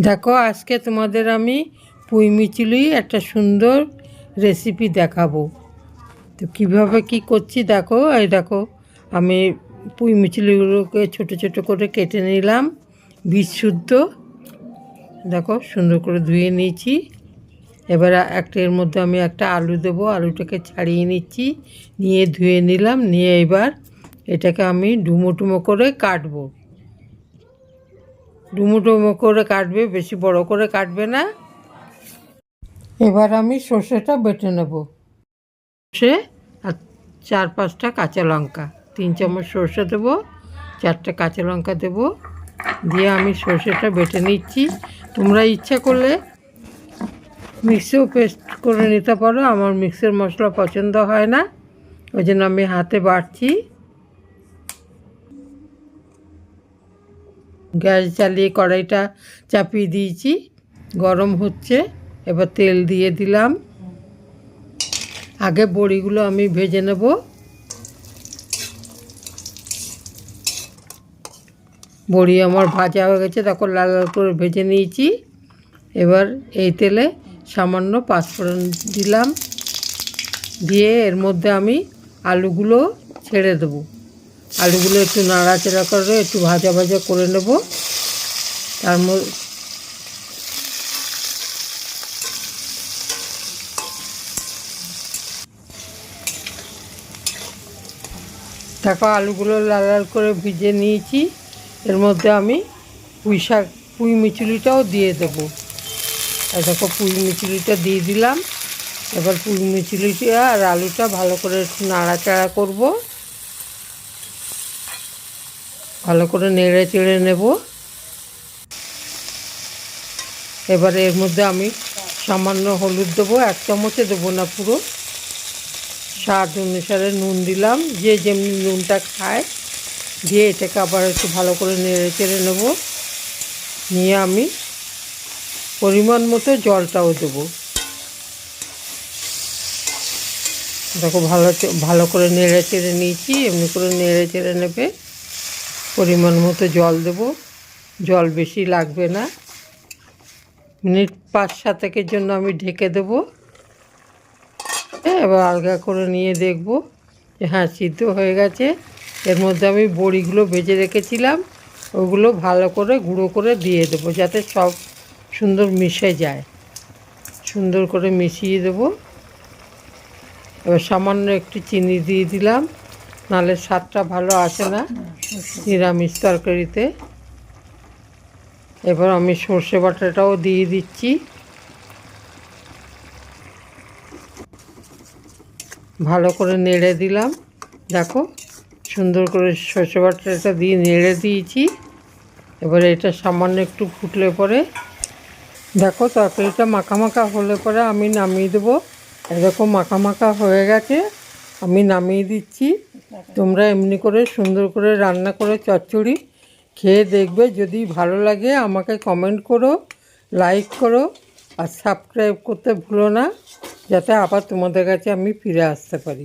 দেখো, আজকে তোমাদের আমি পুঁই মিচুলি একটা সুন্দর রেসিপি দেখাবো। তো কীভাবে কি করছি দেখো, এই দেখো, আমি পুঁই মিচুলিগুলোকে ছোট ছোট করে কেটে নিলাম, বীজ শুদ্ধ। দেখো, সুন্দর করে ধুয়ে নিয়েছি। এবার একটা এর মধ্যে আমি একটা আলু দেবো, আলুটাকে ছাড়িয়ে নিচ্ছি, নিয়ে ধুয়ে নিলাম, নিয়ে এবার এটাকে আমি ডুমো টুমো করে কাটবো। ডুমো ডুমো করে কাটবে, বেশি বড় করে কাটবে না। এবার আমি সর্ষেটা বেটে নেব। সর্ষে আর চার পাঁচটা কাঁচা লঙ্কা, তিন চামচ সর্ষে দেবো, চারটে কাঁচা লঙ্কা দেবো। দিয়ে আমি সর্ষেটা বেটে নিচ্ছি। তোমরা ইচ্ছা করলে মিক্সিও পেস্ট করে নিতে পারো, আমার মিক্সের মশলা পছন্দ হয় না। ওই জন্য আমি হাতে বাটছি। গ্যাস জ্বালিয়ে কড়াইটা চাপিয়ে দিয়েছি। গরম হচ্ছে, এবার তেল দিয়ে দিলাম। আগে বড়িগুলো আমি ভেজে নেব। বড়ি আমার ভাজা হয়ে গেছে তখন লাল লাল করে ভেজে নিয়েছি। এবার এই তেলে সামান্য পাঁচফোড়ন দিলাম। দিয়ে এর মধ্যে আমি আলুগুলো ছেড়ে দেবো। আলুগুলো একটু নাড়াচাড়া করে একটু ভাজা ভাজা করে নেব। তার মধ্যে দেখো আলুগুলো লাল লাল করে ভিজে নিয়েছি। এর মধ্যে আমি পুঁই শাক, পুঁই মিচুলিটাও দিয়ে দেবো। দেখো পুঁই মিচুলিটা দিয়ে দিলাম। এবার পুঁই মিচুলিটা আর আলুটা ভালো করে একটু নাড়াচাড়া করব। ভালো করে নেড়ে চেড়ে নেব। এবার এর মধ্যে আমি সামান্য হলুদ দেবো, এক চামচে দেবো না পুরো। স্বাদ অনুসারে নুন দিলাম, যে যেমনি নুনটা খায়, দিয়ে এটাকে আবার একটু ভালো করে নেড়ে চেড়ে নেব। নিয়ে আমি পরিমাণ মতো জলটাও দেবো। দেখো ভালো ভালো করে নেড়ে চেড়ে নিয়েছি, এমনি করে নেড়ে চেড়ে নেবে। পরিমাণ মতো জল দেব। জল বেশি লাগবে না। মিনিট পাঁচ সাতেকের জন্য আমি ঢেকে দেবো। এবার আলগা করে নিয়ে দেখব যে হ্যাঁ সিদ্ধ হয়ে গেছে। এর মধ্যে আমি বড়িগুলো ভেজে রেখেছিলাম। ওগুলো ভালো করে গুঁড়ো করে দিয়ে দেবো যাতে সব সুন্দর মিশে যায়। সুন্দর করে মিশিয়ে দেবো। এবার সামান্য একটু চিনি দিয়ে দিলাম। নাহলে স্বাদটা ভালো আসে না। নিরামিষ তরকারিতে। এবার আমি সর্ষে বাটাটাও দিয়ে দিচ্ছি। ভালো করে নেড়ে দিলাম। দেখো, সুন্দর করে সর্ষে বাটাটা দিয়ে নেড়ে দিয়েছি। এবারে এটা সামান্য একটু ফুটলে পরে, দেখো তরকারিটা মাখা হলে পরে আমি নামিয়ে দেবো। এরকম মাখা হয়ে গেছে, আমি নামিয়ে দিচ্ছি। তোমরা এমনি করে সুন্দর করে রান্না করে চচ্চড়ি খেয়ে দেখবে। যদি ভালো লাগে আমাকে কমেন্ট করো লাইক করো, আর সাবস্ক্রাইব করতে ভুলো না, যাতে আবার তোমাদের কাছে আমি ফিরে আসতে পারি।